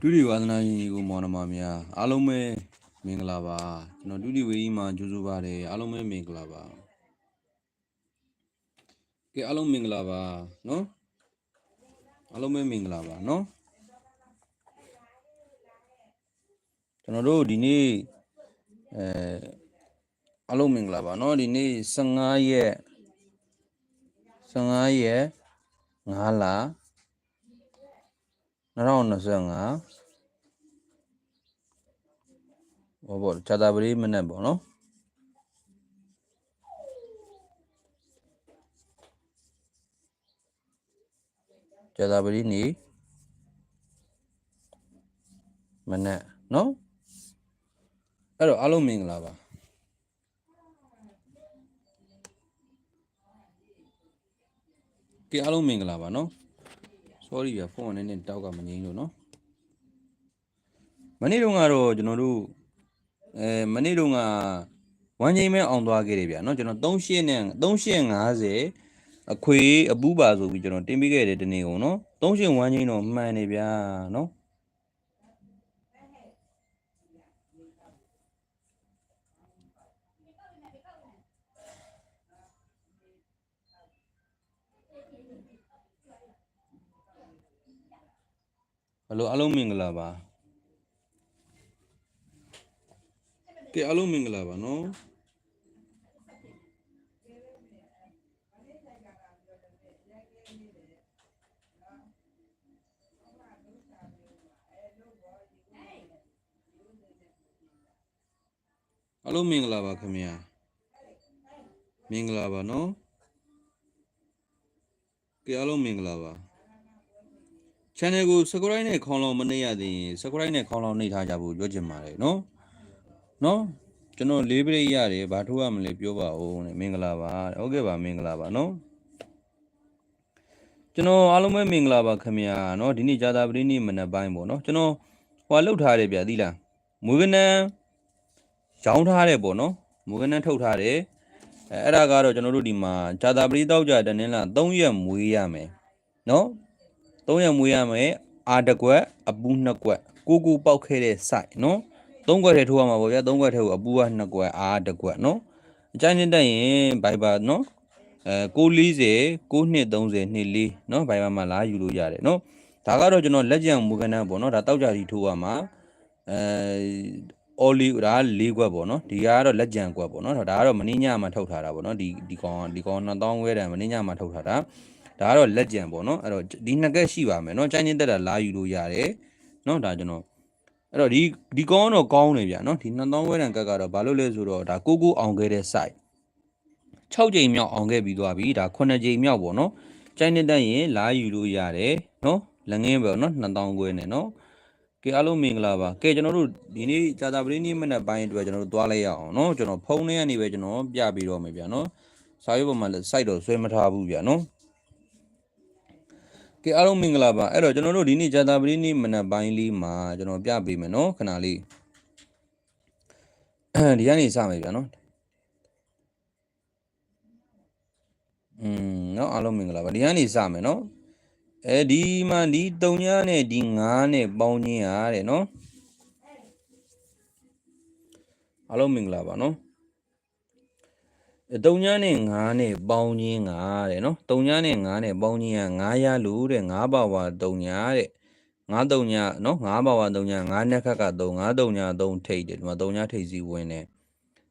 ဒုတိယဝါသနာရှင်ကြီးကိုမောင်နှမများအားလုံးပဲမင်္ဂလာပါကျွန်တော်ဒုတိယဝေကြီးမှာကြိုဆိုပါတယ်အားလုံးပဲမင်္ဂလာပါကဲအားလုံးမင်္ဂလာပါနော်အားလုံးပဲမင်္ဂလာပါနော်ကျွန်တော်တို့ဒီနေ့အဲအားလုံးမင်္ဂလာပါနော်ဒီနေ့15ရက်15ရက်5လ 2025ဟောပေါ့ဇာတာပတိမနေ့ပေါ့နော်ဇာတာပတိနေ့မနေ့နော်အဲ့တော့အားလုံးမင်္ဂလာပါကဲအားလုံးမင်္ဂလာပါနော် sorry ဗျဖုန်းကနည်းနည်းတောက်ကမငြိမ်းလို့နော်မနေ့တုန်းကတော့ကျွန်တော်တို့အဲမနေ့တုန်းကဝမ်းချင်းမဲအောင်သွားခဲ့တယ်ဗျနော်ကျွန်တော်38နဲ့3850အခွေအပူးပါဆိုပြီးကျွန်တော်တင်ပေးခဲ့တယ်ဒီနေ့ကုန်နော်38ဝမ်းချင်းတော့မှန်နေဗျာနော် ဟယ်လိုအားလုံးမင်္ဂလာပါကဲအားလုံးမင်္ဂလာပါနော်အားလုံးမင်္ဂလာပါခင်ဗျာမင်္ဂလာပါနော်ကဲအားလုံးမင်္ဂလာပါ channel ကို subscribe နဲ့ခေါင်းလောင်းမနှိပ်ရသေးရင် subscribe နဲ့ခေါင်းလောင်းနှိပ်ထားကြဖို့ပြောချင်ပါတယ်နော်နော်ကျွန်တော်လေးပရိတ်ရတယ်ဘာထိုးရမလဲပြောပါဦးနဲ့မင်္ဂလာပါဟုတ်ကဲ့ပါမင်္ဂလာပါနော်ကျွန်တော်အားလုံးပဲမင်္ဂလာပါခင်ဗျာနော်ဒီနေ့ကြာတာပတိနေ့မနက်ပိုင်းပေါ့နော်ကျွန်တော်ဟွာလှုပ်ထားတယ်ဗျာသိလားမွေးကနန်းရောင်းထားတယ်ပေါ့နော်မွေးကနန်းထုတ်ထားတယ်အဲအဲ့ဒါကတော့ကျွန်တော်တို့ဒီမှာကြာတာပတိတောက်ကြတနင်္လာ3ရက်မွေးရမယ်နော် 3ရက်မွေးရမယ်အာတကွက်အပူနှစ်ကွက်ကိုကိုပေါက်ခဲ့တဲ့ site နော်3ကွက်ထဲထိုးရမှာပေါ့ဗျာ3ကွက်ထဲကိုအပူက2ကွက်အာတကွက်နော်အကြိုင်းနဲ့တက်ရင် Viber နော်အဲ940 9230 24နော် Viber မှာလာယူလို့ရတယ်နော်ဒါကတော့ကျွန်တော်လက်ကျန်မူကနန်းပေါ့နော်ဒါတောက်ကြတီထိုးရမှာအဲအော်လီဒါ၄ကွက်ပေါ့နော်ဒီကတော့လက်ကြံကွက်ပေါ့နော်ဒါကတော့မင်းညမှာထုတ်ထားတာပေါ့နော်ဒီဒီကောင်ဒီကောင်2000ဝဲတန်မင်းညမှာထုတ်ထားတာ ဒါကတော့လက်ကြံပေါ့နော်အဲ့တော့ဒီနှစ်ကက်ရှိပါမယ်နော်ကျန်းချင်းတက်တာလာယူလို့ရတယ်နော်ဒါကျွန်တော်အဲ့တော့ဒီဒီကောင်းတော့ကောင်းနေဗျာနော်ဒီ2000ဝဲတန်ကက်ကတော့ဘာလို့လဲဆိုတော့ဒါကိုကိုအောင်ခဲ့တဲ့ site 6ကြိမ်မြောက်အောင်ခဲ့ပြီးသွားပြီဒါ9ကြိမ်မြောက်ပေါ့နော်ကျန်းချင်းတက်ရင်လာယူလို့ရတယ်နော်လက်ငင်းပဲနော်2000ခွဲနဲ့နော်ကဲအားလုံးမင်္ဂလာပါကဲကျွန်တော်တို့ဒီနေ့ကြာတာပရိနိမနက်ပိုင်းအတွက်ကျွန်တော်တို့သွားလိုက်ရအောင်เนาะကျွန်တော်ဖုန်းထဲကနေပဲကျွန်တော်ပြပြီးတော့မယ်ဗျာเนาะစာရွက်ပေါ်မှာလည်း site တော့ဆွဲမထားဘူးဗျာเนาะ ကဲအားလုံးမင်္ဂလာပါအဲ့တော့ကျွန်တော်တို့ဒီနေ့ကြာတာပရိနိမနက်ပိုင်းလေးမှာကျွန်တော်ပြပေးမယ်เนาะခဏလေးဒီကနေစမယ်ဗျာเนาะอืมเนาะအားလုံးမင်္ဂလာပါဒီကနေစမယ်เนาะအဲဒီမှာဒီ3ညနဲ့ဒီ9နဲ့ပေါင်းခြင်းရတဲ့เนาะအားလုံးမင်္ဂလာပါเนาะ 3ညနဲ့9နဲ့ပေါင်းခြင်းကတဲ့နော်3ညနဲ့9နဲ့ပေါင်းခြင်းက9ရလို့တဲ့9ပါဝါ3ညတဲ့9 3ညနော်9ပါဝါ3ည9နက်ခက်က3 9 3ည3ထိတ်တယ်ဒီမှာ3ညထိတ်စီဝင်တယ်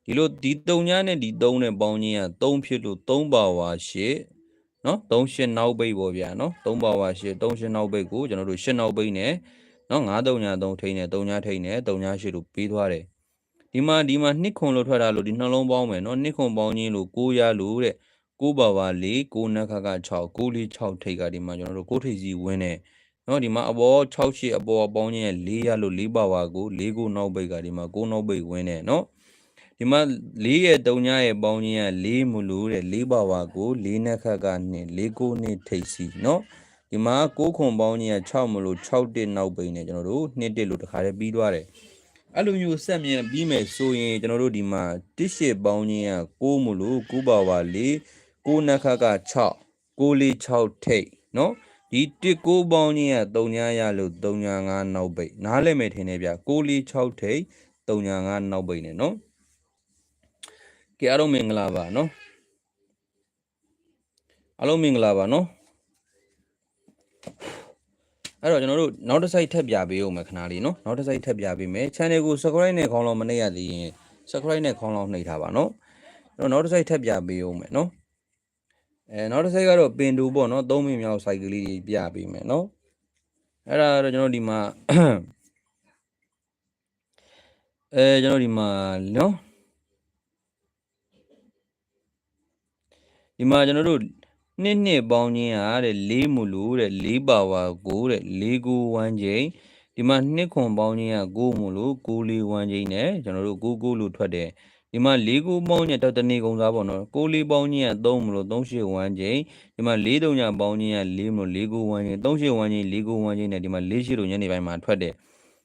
ဒီလိုဒီ3ညနဲ့ဒီ3နဲ့ပေါင်းခြင်းက3ဖြစ်လို့3ပါဝါ8နော်3ရှင်းနောက်ပိတ်ပေါ့ဗျာနော်3ပါဝါ8 3ရှင်းနောက်ပိတ်ကိုကျွန်တော်တို့ရှင်းနောက်ပိတ်နဲ့နော်9 3ည3ထိတ်နဲ့3ညထိတ်နဲ့3ည8လို့ပြီးသွားတယ် ဒီမှာဒီမှာနှစ်ခွန်လို့ထွက်တာလို့ဒီနှလုံးပေါင်းမယ်နော်နှစ်ခွန်ပေါင်းချင်းလို့ကိုရလို့တဲ့ကိုပါပါ၄ကိုနခက6ကိုလေး6ထိတ်ကဒီမှာကျွန်တော်တို့ကိုထိတ်စီဝင်းနေနော်ဒီမှာအပေါ်6ရှိအပေါ်အပေါင်းချင်းရဲ့၄ရလို့၄ပါပါကို၄ကိုနောက်ပိတ်ကဒီမှာကိုနောက်ပိတ်ဝင်းနေနော်ဒီမှာ၄ရဲ့၃ညရဲ့ပေါင်းချင်းက၄မလို့တဲ့၄ပါပါကို၄နခကနဲ့၄ကိုနဲ့ထိတ်စီနော်ဒီမှာကိုခွန်ပေါင်းချင်းက6မလို့6တက်နောက်ပိတ်နေကျွန်တော်တို့2တက်လို့တခါတည်းပြီးသွားတယ် အဲ့လိုမျိုးဆက်မြင်ပြီးမယ်ဆိုရင်ကျွန်တော်တို့ဒီမှာတစ်ရှစ်ပေါင်းချင်းက6မလို့9ပါဝါ4 6နခက6 6လေး6ထိတ်နော်ဒီ1 6ပေါင်းချင်းက3ညာရလို့3ညာ5နောက်ပိတ်နားလည်မယ်ထင်တယ်ဗျ6လေး6ထိတ်3ညာ5နောက်ပိတ်နေနော်ကဲအားလုံးမင်္ဂလာပါနော်အားလုံးမင်္ဂလာပါနော် အဲ့တော့ကျွန်တော်တို့နောက်တစ် site ထပ်ပြပေးဦးမယ်ခဏလေးနော်နောက်တစ် site ထပ်ပြပေးမယ် channel ကို subscribe နဲ့ခေါင်းလောင်းမနှိပ်ရသေးရင် subscribe နဲ့ခေါင်းလောင်းနှိပ်ထားပါနော်အဲ့တော့နောက်တစ် site ထပ်ပြပေးဦးမယ်နော်အဲနောက်တစ် site ကတော့ပင်တူပေါ့နော်၃မိနစ်မြောက် site ကလေးတွေပြပေးမယ်နော်အဲ့ဒါတော့ကျွန်တော်ဒီမှာအဲကျွန်တော်ဒီမှာနော်ဒီမှာကျွန်တော်တို့ နှစ်နှစ်ပေါင်းချင်းအားတဲ့၄မူလူတဲ့၄ပါဝါကိုတဲ့၄ကိုဝမ်းချိန်ဒီမှာနှစ်ခွန်ပေါင်းချင်းက9မူလူ9လေးဝမ်းချိန်နဲ့ကျွန်တော်တို့9 9လို့ထွက်တယ်ဒီမှာ၄ကိုပေါင်းချင်းတော့တနေ့ကုန်စားပေါ့နော်9လေးပေါင်းချင်းက3မူလူ38ဝမ်းချိန်ဒီမှာ၄တုံညာပေါင်းချင်းက4မူလူ4ကိုဝမ်းချိန်38ဝမ်းချိန်4ကိုဝမ်းချိန်နဲ့ဒီမှာ4ရှိလို့ညနေပိုင်းမှာထွက်တယ်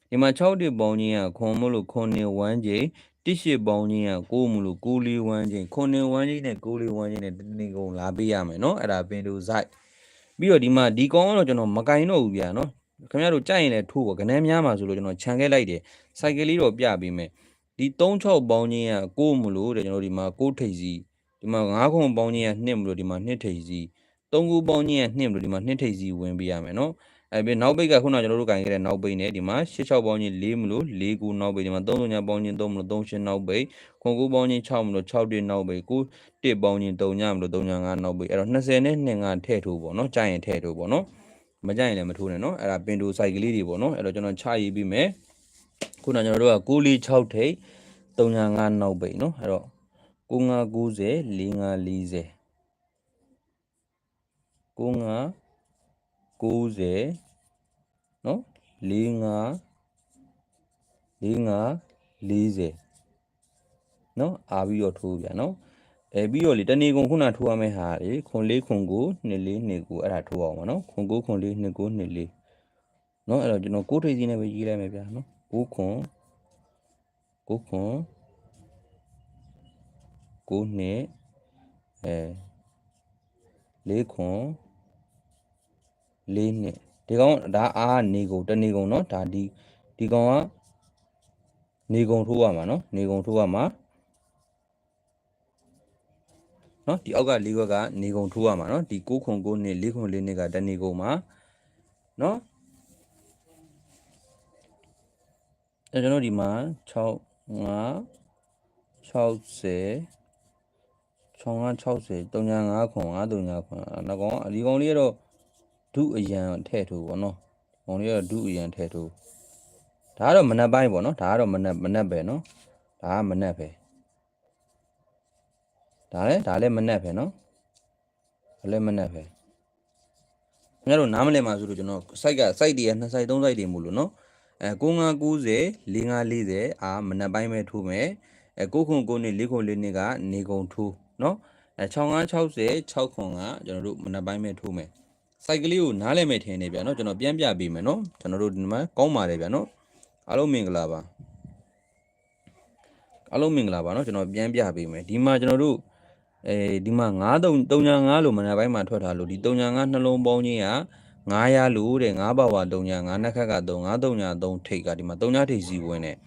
ဒီမှာ6တစ်ပေါင်းချင်းကခွန်မလို့ခွန်နေဝမ်းချိန် တိရှိပေါင်းချင်းကကိုမလို့ကိုလေးဝမ်းချင်းခုနှစ်ဝမ်းချင်းနဲ့ကိုလေးဝမ်းချင်းနဲ့တနေ့ကုန်လာပေးရမယ်နော်အဲ့ဒါပင်တူဆိုင်ပြီးတော့ဒီမှာဒီကောင်ကတော့ကျွန်တော်မကင်တော့ဘူးဗျာနော်ခင်ဗျားတို့ကြိုက်ရင်လည်းထိုးပေါ့ကနန်းများမှာဆိုလို့ကျွန်တော်ခြံခဲ့လိုက်တယ်စိုက်ကလေးတော့ပြပေးမယ်ဒီ36ပေါင်းချင်းကကိုမလို့တဲ့ကျွန်တော်ဒီမှာကိုထိပ်စီဒီမှာ9ခုပေါင်းချင်းက2မလို့ဒီမှာ2ထိပ်စီ3ခုပေါင်းချင်းက2မလို့ဒီမှာ2ထိပ်စီဝင်ပေးရမယ်နော် အဲပြီးနောက်ပိတ်ကခုနကကျွန်တော်တို့ကင်ခဲ့တဲ့နောက်ပိတ်နဲ့ဒီမှာ86ပေါင်းချင်း4မလို့4ခုနောက်ပိတ်ဒီမှာ3ညပေါင်းချင်း3မလို့3ရှင်းနောက်ပိတ်ခွန်9ပေါင်းချင်း6မလို့6တိနောက်ပိတ်9တစ်ပေါင်းချင်း3ညမလို့3ည5နောက်ပိတ်အဲ့တော့20နဲ့2ငါထည့်ထိုးပေါ့နော်ကြာရင်ထည့်ထိုးပေါ့နော်မကြရင်လည်းမထိုးနဲ့နော်အဲ့ဒါပင်တိုစိုက်ကလေးတွေပေါ့နော်အဲ့တော့ကျွန်တော်ချရေးပြီးမယ်ခုနကကျွန်တော်တို့က6လေး6ထိတ်3ည5နောက်ပိတ်နော်အဲ့တော့9 9 90 4 5 40 9 90နော်45 45 40နော်အာပြီးတော့ထိုးပြန်နော်အဲပြီးတော့လေတဏီကုံခုနထိုးရမယ့်ဟာလေခွန်လေးခွန်ကို2လေး2ကိုအဲ့ဒါထိုးအောင်ပါနော်ခွန်ကိုခွန်လေး2ကို2လေးနော်အဲ့တော့ကျွန်တော်ကိုးထိပ်စီးနဲ့ပဲရေးလိုက်မယ်ဗျာနော်ကိုခွန်ကိုခွန်ကိုနှစ်အဲလေးခွန် လေးနှစ်ဒီကောင်ဒါအားနေကုန်တနေကုန်เนาะဒါဒီဒီကောင်ကနေကုန်ထိုးရမှာเนาะနေကုန်ထိုးရမှာเนาะဒီအောက်ကလေးခွက်ကနေကုန်ထိုးရမှာเนาะဒီ6ခွန်9နှစ်4ခွန်4နှစ်ကတနေကုန်မှာเนาะအဲကျွန်တော်ဒီမှာ6 5 60 6560 35ခွန်535ခွန်နောက်ကောင်ဒီကောင်လေးကတော့ ဒုအရန်ထည့်ထိုးပေါ့နော်။မောင်လေးကတော့ဒုအရန်ထည့်ထိုး။ဒါကတော့မနက်ပိုင်းပေါ့နော်။ဒါကတော့မနက်မနက်ပဲနော်။ဒါကမနက်ပဲ။ဒါလည်းဒါလည်းမနက်ပဲနော်။ဒါလည်းမနက်ပဲ။ခင်ဗျားတို့နားမလည်ပါဆိုလို့ကျွန်တော် site က site တွေက2 site 3 site တွေမို့လို့နော်။အဲ9590 4540အာမနက်ပိုင်းပဲထိုးမယ်။အဲ9ခွန်9နှစ်4ခွန်4နှစ်ကနေကုန်ထိုးနော်။အဲ6560 6ခွန်ကကျွန်တော်တို့မနက်ပိုင်းပဲထိုးမယ်။ စိုက်ကလေးကိုနားလဲမဲ့ထင်နေဗျာနော်ကျွန်တော်ပြန်ပြပေးမယ်နော်ကျွန်တော်တို့ဒီမှာကောင်းပါတယ်ဗျာနော်အားလုံးမင်္ဂလာပါအားလုံးမင်္ဂလာပါနော်ကျွန်တော်ပြန်ပြပေးမယ်ဒီမှာကျွန်တော်တို့အဲဒီမှာ93 35လို့မနက်ပိုင်းမှာထွက်ထားလို့ဒီ35နှလုံးပေါင်းချင်းက900လို့တဲ့9ပါဝါ39 9နှစ်ခက်က3 933ထိတ်ကဒီမှာ3ညထိတ်စီဝင်တယ်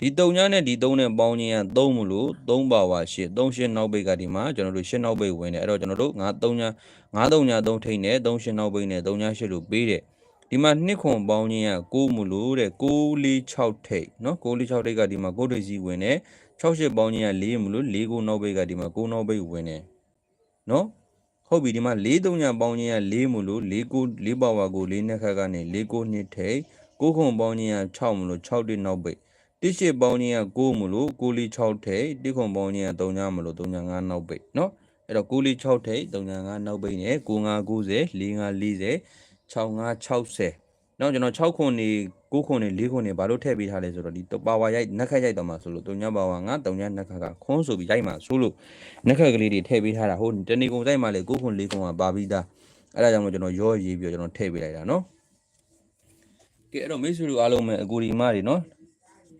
ဒီ3ညနဲ့ဒီ3နဲ့ပေါင်းချင်းက3မလို့3ပါဝါ8 3 8နောက်ပိတ်ကဒီမှာကျွန်တော်တို့8နောက်ပိတ်ဝင်တယ်အဲ့တော့ကျွန်တော်တို့9 3ည9 3ည3ထိတ်နဲ့3 8နောက်ပိတ်နဲ့3ည8လို့ပေးတယ်ဒီမှာနှစ်ခွန်ပေါင်းချင်းက6မလို့တဲ့6 4 6ထိတ်เนาะ6 4 6ထိတ်ကဒီမှာ6ထိတ်စီဝင်တယ်6 8ပေါင်းချင်းက4မလို့4 9နောက်ပိတ်ကဒီမှာ9နောက်ပိတ်ဝင်တယ်เนาะဟုတ်ပြီဒီမှာ4 3ညပေါင်းချင်းက4မလို့4 9 4ပါဝါကို4နှစ်ခက်ကနေ4 9နှစ်ထိတ်6ခွန်ပေါင်းချင်းက6မလို့6တိနောက်ပိတ် တိရှိပေါင်းကြီးက6မလို့6လေး6ထဲတိခွန်ပေါင်းကြီးက3ညမလို့3ည5နောက်ပိတ်နော်အဲ့တော့6လေး6ထဲ3ည5နောက်ပိတ်နဲ့9590 4540 6560နောက်ကျွန်တော်6ခွန်နေ9ခွန်နေ4ခွန်နေဘာလို့ထည့်ပေးထားလဲဆိုတော့ဒီပါဝါရိုက်နှက်ခက်ရိုက်တော့မှာဆိုလို့တုံညပါဝါငါတုံညနှက်ခက်ကခွန်းဆိုပြီးရိုက်မှာဆိုလို့နှက်ခက်ကလေးတွေထည့်ပေးထားတာဟိုတနေကုန်ဆိုင်မှာလေ9ခွန်4ခွန်ကပါပြီးသားအဲ့ဒါကြောင့်မို့ကျွန်တော်ရော့ရေးပြီးတော့ကျွန်တော်ထည့်ပေးလိုက်တာနော်ကဲအဲ့တော့မိတ်ဆွေတို့အားလုံးပဲအကူဒီမတွေနော်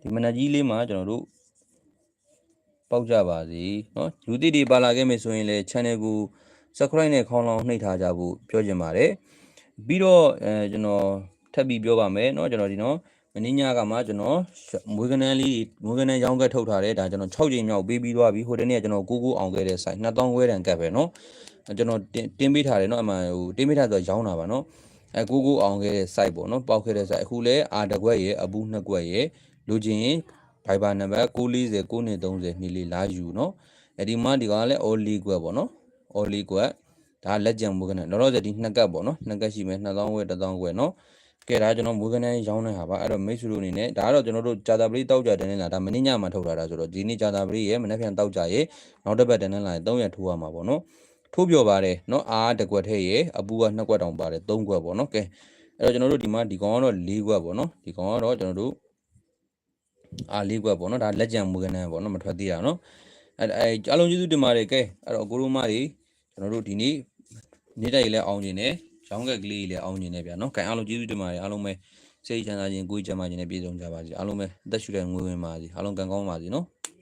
ဒီမနက်ကြီးလေးမှာကျွန်တော်တို့ပေါက်ကြပါစေเนาะလူတိတွေပါလာခဲ့မယ်ဆိုရင်လည်း channel ကို subscribe နဲ့ခေါင်းလောင်းနှိပ်ထားကြဖို့ပြောချင်ပါတယ် ပြီးတော့အဲကျွန်တော်ထပ်ပြီးပြောပါမယ်เนาะကျွန်တော်ဒီเนาะမင်းညကမှကျွန်တော်မွေးကနန်းလေးမွေးကနန်းရောင်းကက်ထုတ်ထားတယ်ဒါကျွန်တော်6ချိန်မြောက်ပေးပြီးသွားပြီဟိုတနေ့ကကျွန်တော်ကိုကိုအောင်ခဲ့တဲ့ site 2000ခွဲတန်ကတ်ပဲเนาะကျွန်တော်တင်တင်းပေးထားတယ်เนาะအမှဟိုတင်းပေးထားဆိုရောင်းတာပါเนาะအဲကိုကိုအောင်ခဲ့တဲ့ site ပေါ့เนาะပေါက်ခဲ့တဲ့ site အခုလဲအာတကွက်ရဲ့အပူနှစ်ကွက်ရဲ့ လိုချင်ရင် Viber နံပါတ်940 9230နေလေးလာယူနော်အဲ့ဒီမှာဒီကလည်း Oli ကွက်ပေါ့နော် Oli ကွက်ဒါလက်ကြံမွေးကနေတော့ဒီနှစ်ကပ်ပေါ့နော်နှစ်ကပ်ရှိမယ်2000ဝက်1000ဝက်နော်ကဲဒါကျွန်တော်မွေးကနေရောင်းနေတာပါအဲ့တော့မိတ်ဆွေတို့အနေနဲ့ဒါကတော့ကျွန်တော်တို့ဂျာတာပရိတောက်ကြတန်းနေလားဒါမင်းညမှာထုတ်လာတာဆိုတော့ဒီနေ့ဂျာတာပရိရဲ့မနေ့ပြန်တောက်ကြရဲ့နောက်တစ်ပတ်တန်းနေလား3ရက်ထိုးရမှာပေါ့နော်ထိုးပြောပါတယ်နော်အားတစ်ကွက်ထဲရဲ့အပူကနှစ်ကွက်တောင်ပါတယ်3ကွက်ပေါ့နော်ကဲအဲ့တော့ကျွန်တော်တို့ဒီမှာဒီကောင်ကတော့4ကွက်ပေါ့နော်ဒီကောင်ကတော့ကျွန်တော်တို့ အား4ကွက်ပေါ့နော်ဒါလက်ကြံမွေးကနန်းပေါ့နော်မထွက်သေးရနော်အဲ့အဲအလုံးကျေးဇူးတင်ပါတယ်ကဲအဲ့တော့အကိုတို့မတွေကျွန်တော်တို့ဒီနေ့နေ့တိုက်လည်းအောင်နေတယ်ရောင်းကက်ကလေးလည်းအောင်နေနေဗျာနော်။ကန်အားလုံးကျေးဇူးတင်ပါတယ်အားလုံးပဲစိတ်ချမ်းသာခြင်းကိုယ်ချမ်းသာခြင်းနဲ့ပြည့်စုံကြပါစေ။အားလုံးပဲအသက်ရှူတဲ့ငွေဝင်ပါစေ။အားလုံးကံကောင်းပါစေနော်။